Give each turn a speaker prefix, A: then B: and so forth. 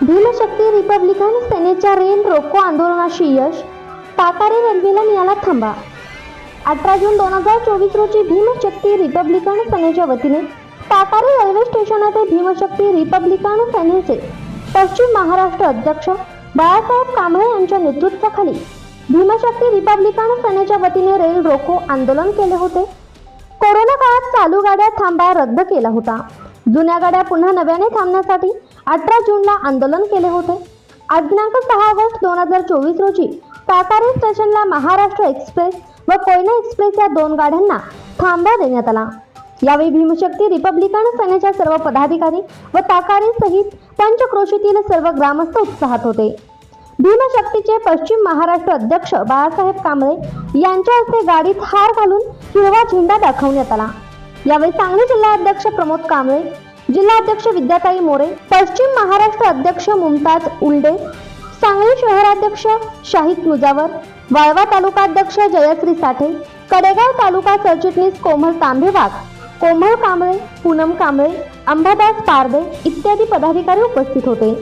A: Bhimshakti Republican सेनेच्या rail रोको आंदोलनाशी यश ताकारे रेल्वेला मिळाला थांबा. अठरा जून दोन हजार चोवीस रोजी भीमशक्ती रिपब्लिकन सेनेच्या वतीने ताकारे रेल्वे स्टेशन येथे भीमशक्ती रिपब्लिकन सेनेचे पश्चिम महाराष्ट्र अध्यक्ष बाळासाहेब कांबळे यांच्या नेतृत्वाखाली भीमशक्ती रिपब्लिकन सेनेच्या वतीने रेल रोको आंदोलन केले होते. कोरोना काळात चालू गाड्या थांबा रद्द केला होता. जुन्या गाड्या पुन्हा नव्याने थांबण्यासाठी अठरा जूनला आंदोलन केले होते. आज दिनांक सहा ऑगस्ट दोन हजार चोवीस रोजी ताकारे स्टेशनला महाराष्ट्र एक्सप्रेस व कोयना एक्सप्रेस या दोन गाड्यांना थांबा देण्यात आला. यावेळी भीमशक्ती रिपब्लिकन सेनेच्या सर्व पदाधिकारी व ताकारे सहित पंचक्रोशीतील सर्व ग्रामस्थ उत्साहात होते. भीमशक्तीचे पश्चिम महाराष्ट्र अध्यक्ष बाळासाहेब कांबळे यांच्या हस्ते गाडीत हार घालून हिरवा झेंडा दाखवण्यात आला. यावेळी सांगली जिल्हा अध्यक्ष प्रमोद कांबळे जिल्हा अध्यक्ष विद्याताई मोरे पश्चिम महाराष्ट्र अध्यक्ष मुमताज उल्डे सांगली शहराध्यक्ष शाहिद मुजावर वाळवा तालुका अध्यक्ष जयश्री साठे कडेगाव तालुका सरचिटणीस कोमल तांबेवाग कोमल कांबळे पूनम कांबळे अंबादास पारदे इत्यादी पदाधिकारी उपस्थित होते.